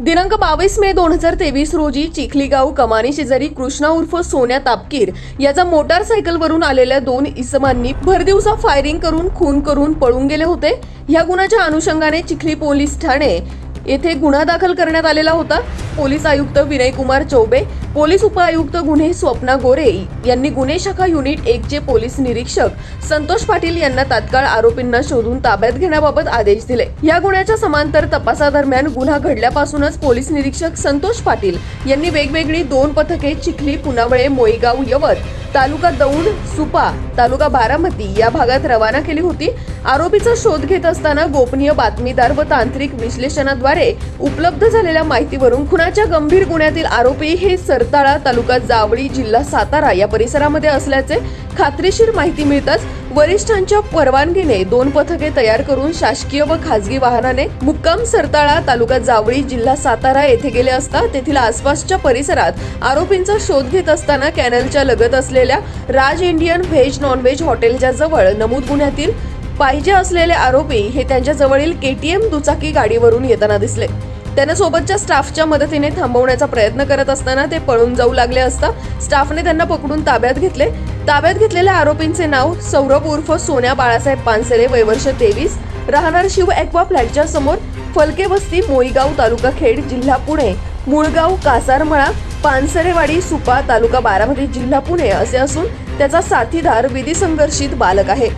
दिनांक बावीस मे दोन हजार तेवीस रोजी चिखलीगाव कमानी शेजारी कृष्णा उर्फ सोन्या तापकीर याचा मोटारसायकलवरून आलेल्या दोन इसमांनी भरदिवसा फायरिंग करून खून करून पळून गेले होते. या गुन्ह्याच्या अनुषंगाने चिखली पोलीस ठाणे येथे गुन्हा दाखल करण्यात आलेला होता. पोलीस आयुक्त विनय कुमार चौबे पोलीस उपआयुक्त गुन्हे स्वप्ना गोरे यांनी गुन्हे शाखा युनिट एकचे पोलीस निरीक्षक संतोष पाटील यांना तात्काळ आरोपींना शोधून ताब्यात घेण्याबाबत आदेश दिले. या गुन्ह्याच्या समांतर तपासादरम्यान गुन्हा घडल्यापासूनच पोलीस निरीक्षक संतोष पाटील यांनी वेगवेगळी दोन पथके चिखली पुनावळे मोईगाव यवत तालुका दौंड सुपा तालुका बारामती या भागात रवाना केली होती. आरोपीचा शोध घेत असताना गोपनीय बातमीदार व तांत्रिक विश्लेषणाद्वारे उपलब्ध झालेल्या माहितीवरून खुनाच्या गंभीर गुन्ह्यातील आरोपी हे सरताळा तालुका जावळी जिल्हा सातारा या परिसरामध्ये असल्याचे खात्रीशीर माहिती मिळताच वरिष्ठांच्या परवानगीने दोन पथके तयार करून शासकीय व खासगी वाहनाने मुक्काम सरताळा तालुका जावळी जिल्हा सातारा येथे गेले असता तेथील आसपासच्या परिसरात आरोपींचा शोध घेत असताना कॅनलच्या लगत असलेल्या राज इंडियन व्हेज नॉनव्हेज हॉटेलच्या जवळ नमूद गुन्ह्यातील पाहिजे असलेले आरोपी हे त्यांच्या जवळील केटीएम दुचाकी गाडीवरून येताना दिसले. त्यांना सोबतच्या स्टाफच्या मदतीने थांबवण्याचा प्रयत्न करत असताना ते पळून जाऊ लागले असता स्टाफने त्यांना पकडून ताब्यात घेतले. ताब्यात घेतलेल्या आरोपींचे नाव सौरभ उर्फ सोन्या बाळासाहेब पानसरे वयवर्ष तेवीस. राहणार शिव एक्वा फ्लॅटच्या समोर फलके वस्ती मोईगाव तालुका खेड जिल्हा पुणे. मुळगाव कासारमळा पानसरेवाडी सुपा तालुका बारामती जिल्हा पुणे असे असून त्याचा साथीदार विधी संघर्षित बालक आहे.